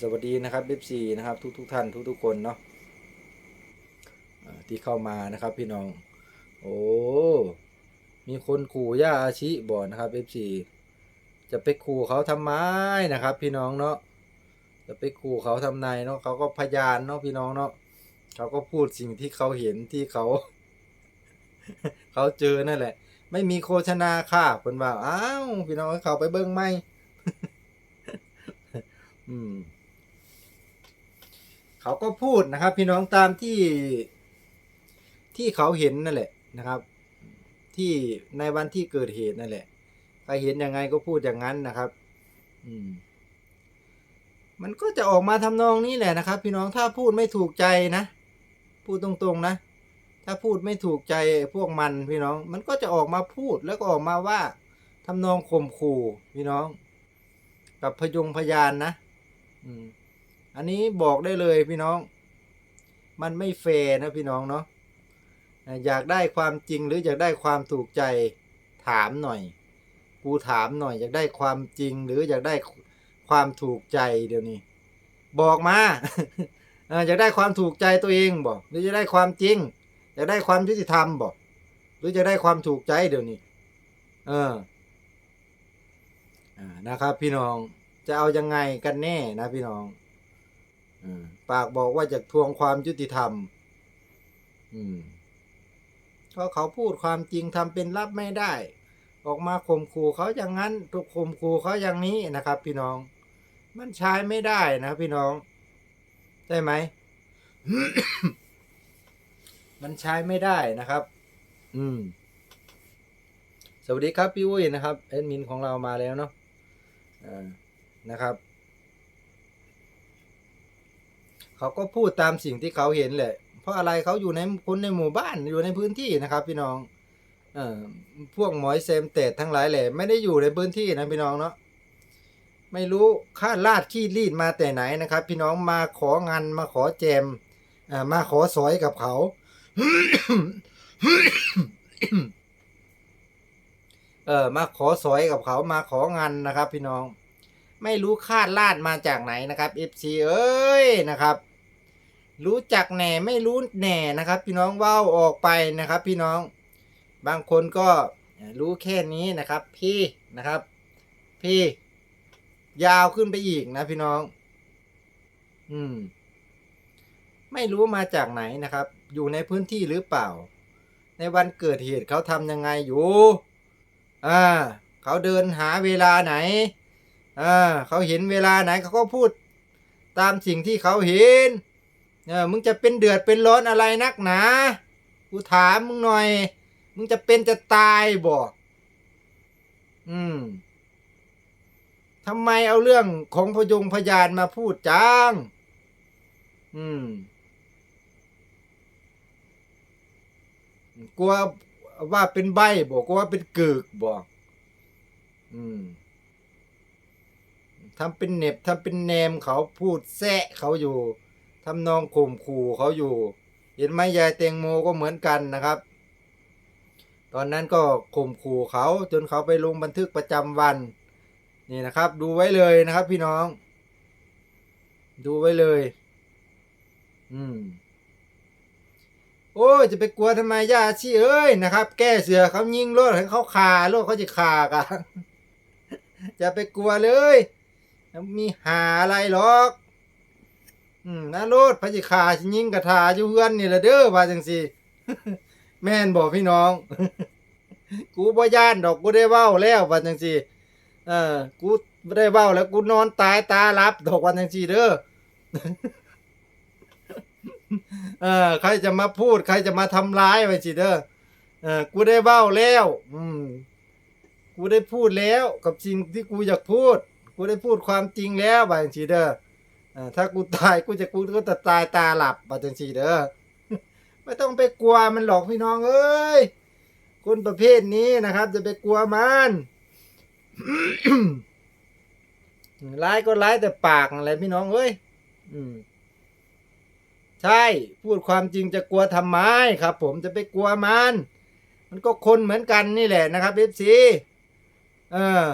สวัสดีนะครับ FC นะครับทุกทุกท่านทุกทุกคนเนาะที่เข้ามานะครับพี่น้อง โอ้มีคนขู่ย่าอาชิบอกนะครับ FC จะไปขู่เขาทำไมนะครับ พี่น้องเนาะจะไปขู่เขาทำไมเนาะเขาก็พยานเนาะพี่น้องเนาะเขาก็พูดสิ่งที่เขาเห็นที่เขา เขาเจอนั่นแหละ ไม่มีโฆษณาค่ะเพิ่นว่าอ้าวพี่น้องเขาไปเบิ่งไหม อืม เขาก็พูดนะครับ พี่น้องตามที่ที่เขาเห็นนั่นแหละนะครับ ที่ในวันที่เกิดเหตุนั่นแหละใครเห็นยังไงก็พูดอย่างนั้นนะครับ อืม มันก็จะออกมาทำนองนี้แหละนะครับ พี่น้องถ้าพูดไม่ถูกใจนะพูดตรงๆนะถ้าพูดไม่ถูกใจพวกมันพี่น้อง มันก็จะออกมาพูดแล้วก็ออกมาว่าทำนองข่มขู่พี่น้อง กับพยงพยานนะ อันนี้บอกได้เลยพี่น้อง มันไม่แฟร์นะพี่น้องเนาะอยากได้ความจริงหรืออยากได้ความถูกใจถามหน่อย กูถามหน่อย อยากได้ความจริงหรืออยากได้ความถูกใจเดี๋ยวนี้ บอกมาอออยากได้ความถูกใจตัวเองบอกหรือจะได้ความจริงอยากได้ความยุติธรรมบอกหรือจะได้ความถูกใจเดี๋ยวนี้ เออ อ่านะครับพี่น้อง จะเอายังไงกันแน่นะพี่น้องอปากบอกว่าจะทวงความยุติธรรม อืมก็เขาพูดความจริงทำเป็นรับไม่ได้ ออกมาข่มขู่เขาอย่างนั้นถูกข่มขู่เขาอย่างนี้นะครับ พี่น้อง มันใช้ไม่ได้นะพี่น้องได้ไหมมันใช้ไม่ได้นะครับ อืม สวัสดีครับพี่อุ้ยนะครับแอดมินของเรามาแล้วเนาะอ่า นะครับ เขาก็พูดตามสิ่งที่เขาเห็นแหละ เพราะอะไรเขาอยู่ในคนในหมู่บ้านอยู่ในพื้นที่นะครับ พี่น้อง เอ่อพวกหมอยเซมเตดทั้งหลายแหละไม่ได้อยู่ในพื้นที่นะพี่น้องเนาะไม่รู้ค่าลาดขี้รีดมาแต่ไหนนะครับ พี่น้องมาของานมาขอแจมอ่ามาขอสอยกับเขา เออมาขอสอยกับเขามาของานนะครับ พี่น้อง ไม่รู้คาดลาดมาจากไหนนะครับ FC เอ้ยนะครับ รู้จักแหน่ไม่รู้แหน่นะครับ พี่น้องว้าออกไปนะครับ พี่น้องบางคนก็รู้แค่นี้นะครับ พี่นะครับ พี่ ยาวขึ้นไปอีกนะพี่น้อง อืม ไม่รู้มาจากไหนนะครับ อยู่ในพื้นที่หรือเปล่า ในวันเกิดเหตุเขาทำยังไงอยู่ อ่า เขาเดินหาเวลาไหน อ่าเขาเห็นเวลาไหนเขาก็พูดตามสิ่งที่เขาเห็นเออมึงจะเป็นเดือดเป็นร้อนอะไรนักหนา กูถามมึงหน่อย มึงจะเป็นจะตายบอก อืมทำไมเอาเรื่องของพยงพยานมาพูดจัง อืม กลัวว่าเป็นใบบอกกลัวว่าเป็นกึกบอก อืม ทำเป็นเน็บทำเป็นแนมเขาพูดแซะเขาอยู่ทำนองข่มขู่เขาอยู่ เห็นไหมยายเตงโมก็เหมือนกันนะครับ ตอนนั้นก็ข่มขู่เขาจนเขาไปลงบันทึกประจำวันนี่นะครับ ดูไว้เลยนะครับพี่น้อง ดูไว้เลย อืมโอ้จะไปกลัวทำไมย่าชีเอ้ยนะครับ แก้เสือเขายิงรถให้เขาคาโลดเขาจะคากันจะไปกลัวเลย มีหาอะไรหรอกอืมนะโลดพระจิขาสิยิงกระทาอยู่เฮือนนี่ละเด้อว่าจังสิแม่นบอกพี่น้อง กูบ่ย่านดอกกูได้เว้าแล้วว่าจังสิเออ กูได้เว้าแล้วกูนอนตายตาลับดอกว่าจังสิเด้อเออใครจะมาพูด ใครจะมาทำร้ายไปสิเด้อเออกูได้เบ้าแล้ว อืม กูได้พูดแล้วกับสิ่งที่กูอยากพูด กูได้พูดความจริงแล้วบางสิเด้อเออถ้ากูตายกูจะกูก็จะตายตาหลับบางสิเด้อ ไม่ต้องไปกลัวมันหรอกพี่น้องเอ้ยคนประเภทนี้นะครับ จะไปกลัวมัน ร้ายก็ร้ายแต่ปากอะไรพี่น้องเอ้ยอืมใช่ พูดความจริงจะกลัวทำไมครับ ผมจะไปกลัวมัน มันก็คนเหมือนกันนี่แหละนะครับเอฟซีเออ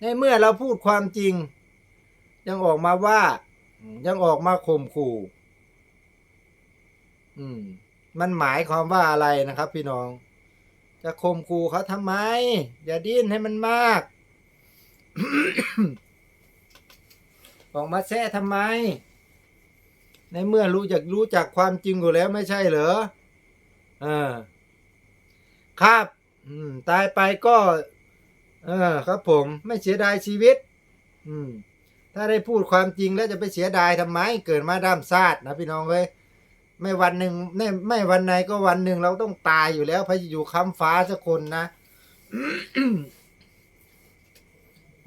ในเมื่อเราพูดความจริง ยังออกมาว่าอืมยังออกมาข่มขู่อืม มันหมายความว่าอะไรนะครับ พี่น้อง จะข่มขู่เขาทำไม อย่าดิ้นให้มันมาก ออกมาแซ่ทำไม ในเมื่อรู้จักรู้จักความจริงอยู่แล้วไม่ใช่เหรอเออครับ อืม ตายไปก็ เออครับผมไม่เสียดายชีวิต อืม ถ้าได้พูดความจริงแล้วจะไปเสียดายทำไม เกิดมาด้ามซาดนะพี่น้องเว้ยไม่วันหนึ่งไม่ไม่วันไหนก็วันหนึ่งเราต้องตายอยู่แล้วพระอยู่ค้ำฟ้าสักคนนะ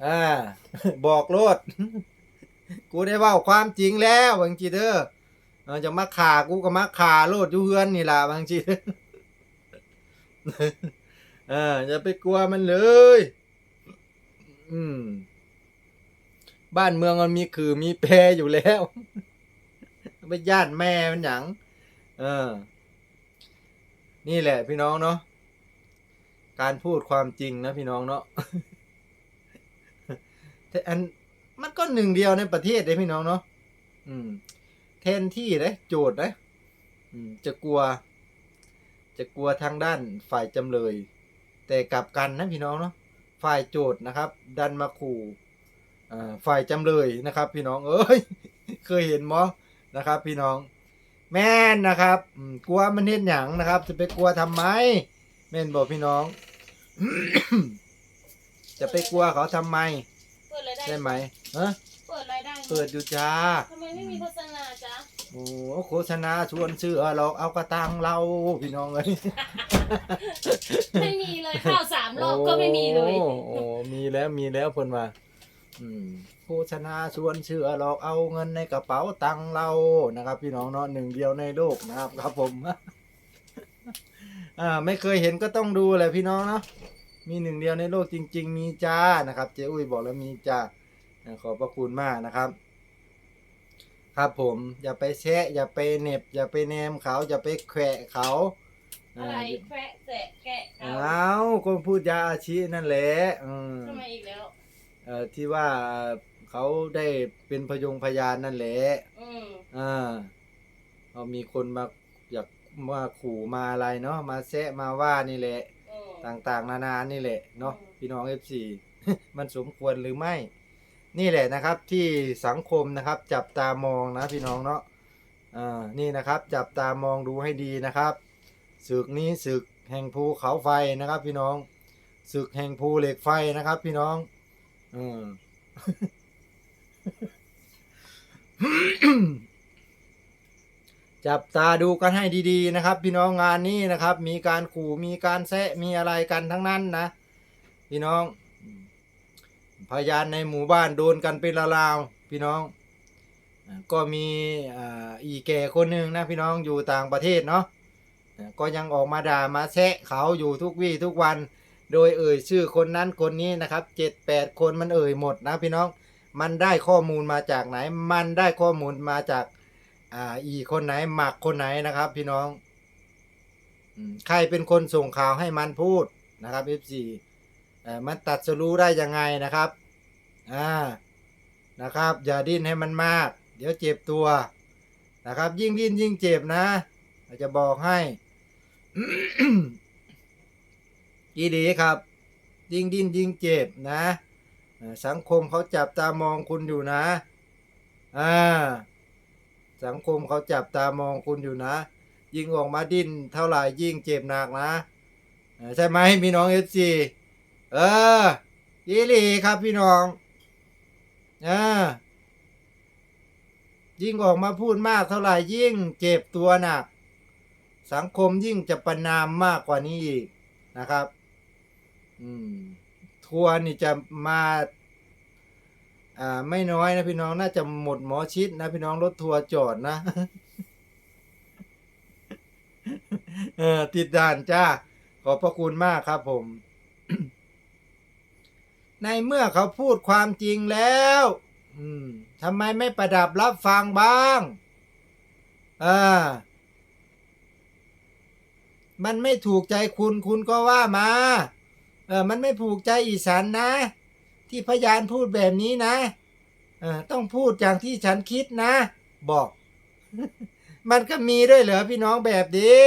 อ่าบอกโลด กูได้ว่าความจริงแล้วบางทีเด้อเออจะมาขากูก็มาขาโลดยูเฮือนนี่ล่ะบางทีเอออย่าไปกลัวมันเลย อืม บ้านเมืองมันมีคือมีแพรอยู่แล้วไปญาติแม่มันหยังเออ นี่แหละ พี่น้องเนาะการพูดความจริงนะพี่น้องเนาะแต่อันมันก็หนึ่งเดียวในประเทศเลยพี่น้องเนาะอืมแทนที่เลยโจทย์เลยอืมจะกลัว จะกลัวทางด้านฝ่ายจำเลย แต่กลับกันนะพี่น้องเนาะ ฝ่ายโจทย์นะครับ ดันมาขู่อ่าฝ่ายจำเลยนะครับ พี่น้องเอ้ยเคยเห็นมอนะครับ พี่น้อง แม่นนะครับอืมกลัวมันเห็นหยังนะครับ จะไปกลัวทำไมแม่นบอกพี่น้อง จะไปกลัวเขาทำไมเปิดรายได้ใช่ไหมฮะเปิดรายได้เปิดอยู่จ้าทำไมไม่มีโฆษณาจ๊ะโอ้โฆษณาชวนเชื่อหรอกเอากระตังเราพี่น้องเลยไม่มีเลยข้าวสามรอบ ก็ไม่มีเลย โอ้โอ้มีแล้วมีแล้วเพิ่นว่าอืมโฆษณาชวนเชื่อหรอกเอาเงินในกระเป๋าตังค์เรานะครับ พี่น้องเนาะหนึ่งเดียวในโลกนะครับ ครับผม อ่า ไม่เคยเห็นก็ต้องดูแหละพี่น้องเนาะมีหนึ่งเดียวในโลกจริง ๆ มีจ้านะครับ เจ๊อุ้ยบอกแล้วมีจ้าอ่าขอบพระคุณมากนะครับ ครับผมอย่าไปแชะอย่าไปเหน็บ อย่าไปแนมเขาอย่าไปแขวะเขา อะไรแควะแสะแกะ เอาอ้าวคนพูดยาอาชีนั่นแหละอืมทำไมอีกแล้ว เอ่อที่ว่าเขาได้เป็นพยงพยานนั่นแหละอืมอ่าเอามีคนมาอยากมาขู่มาอะไรเนาะมาแซะมาว่านี่แหละ อืม ต่างๆ นานานี่แหละเนาะอืม พี่น้อง FC มันสมควรหรือไม่ นี่แหละนะครับที่สังคมนะครับจับตามองนะพี่น้องเนาะอ่านี่นะครับจับตามองดูให้ดีนะครับศึกนี้ศึก แห่งภูเขาไฟนะครับ พี่น้องศึกแห่งภูเหล็กไฟนะครับ พี่น้อง อืมจับตาดูกันให้ดีๆนะครับ พี่น้องงานนี้นะครับ มีการขู่มีการแซะมีอะไรกันทั้งนั้นนะพี่น้อง พยานในหมู่บ้านโดนกันเป็นราวๆพี่น้อง ก็มีอีแก่คนหนึ่งนะพี่น้องอยู่ต่างประเทศเนาะ ก็ยังออกมาด่ามาแซะเขาอยู่ทุกวี่ทุกวัน โดยเอ่ยชื่อคนนั้นคนนี้นะครับเจ็ดแปดคนมันเอ่ยหมดนะพี่น้อง มันได้ข้อมูลมาจากไหน มันได้ข้อมูลมาจากอ่าอีคนไหนหมักคนไหนนะครับ พี่น้องใครเป็นคนส่งข่าวให้มันพูดนะครับ F4 เอ่มันตัดสรู้ได้ยังไงนะครับอ่านะครับ อย่าดิ้นให้มันมาก เดี๋ยวเจ็บตัวนะครับ ยิ่งดิ้นยิ่งเจ็บนะ จะบอกให้ อีดีครับยิ่งดิ้นยิ่งเจ็บนะ สังคมเขาจับตามองคุณอยู่นะอ่าสังคมเขาจับตามองคุณอยู่นะ ยิ่งออกมาดิ้นเท่าไหร่ยิ่งเจ็บหนักนะ ใช่ไหมพี่น้องเอฟซีเอออีหลีครับพี่น้องอ่ายิ่งออกมาพูดมากเท่าไหร่ยิ่งเจ็บตัวหนัก สังคมยิ่งจะประนามมากกว่านี้อีกนะครับ อืม ทัวร์นี่จะมา อ่า ไม่น้อยนะพี่น้องน่าจะหมดหมอชิดนะพี่น้องรถทัวร์จอดนะเออติดด่านจ้า ขอบพระคุณมากครับผม ในเมื่อเขาพูดความจริงแล้วทำไมไม่ประดับรับฟังบ้าง อ่า มันไม่ถูกใจคุณคุณก็ว่ามาเออมันไม่ผูกใจอีสานนะ ที่พยานพูดแบบนี้นะเออต้องพูดอย่างที่ฉันคิดนะ บอก มันก็มีด้วยเหรอพี่น้องแบบนี้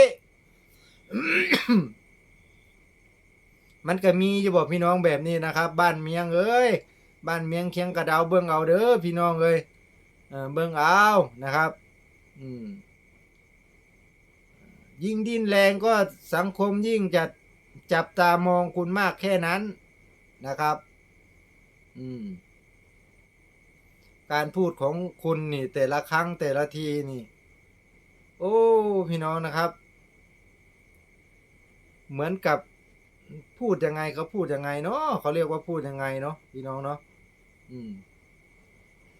มันก็มีอยู่บอกพี่น้องแบบนี้นะครับ บ้านเมียงเอ้ยบ้านเมียงเคียงกระดาวเบิ่งเอาเด้อพี่น้องเอ้ยเออเบิ่งเอานะครับ อืม ยิ่งดิ้นแรงก็สังคมยิ่งจะจับตามองคุณมากแค่นั้นนะครับ อืม การพูดของคุณนี่ แต่ละครั้งแต่ละทีนี่ โอ้ พี่น้องนะครับ เหมือนกับพูดยังไงเขาพูดยังไงเนาะเขาเรียกว่าพูดยังไงเนาะพี่น้องเนาะอืม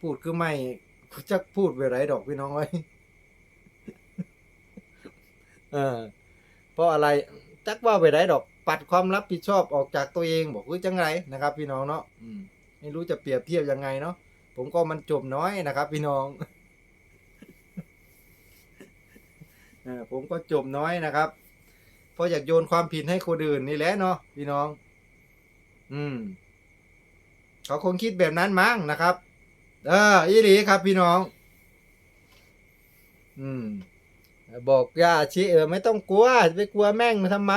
พูดคือไม่จะพูดไปไรดอกพี่น้องไว้ เออเพราะอะไรจักว่าไปไรดอกปัดความรับผิดชอบออกจากตัวเองบอกคือจังไรนะครับ พี่น้องเนาะอืมไม่รู้จะเปรียบเทียบยังไงเนาะผมก็มันจบน้อยนะครับ พี่น้องผมก็จบน้อยนะครับเพราะอยากโยนความผิดให้คนอื่นนี่แหละเนาะพี่น้อง อืมเขาคงคิดแบบนั้นมั้งนะครับ เอออีหลีครับพี่น้อง อืม บอกย่าชิเออไม่ต้องกลัวจะไปกลัวแม่งมาทำไม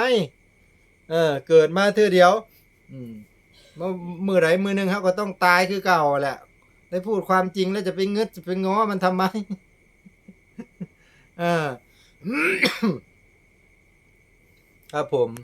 เออ เกิดมาเธอเดียว อืมเมื่อมือไหนมือหนึ่งเขาก็ต้องตายคือเก่าแหละ ได้พูดความจริงแล้วจะไปงึดจะไปง้อมันทำไม เออ ครับผม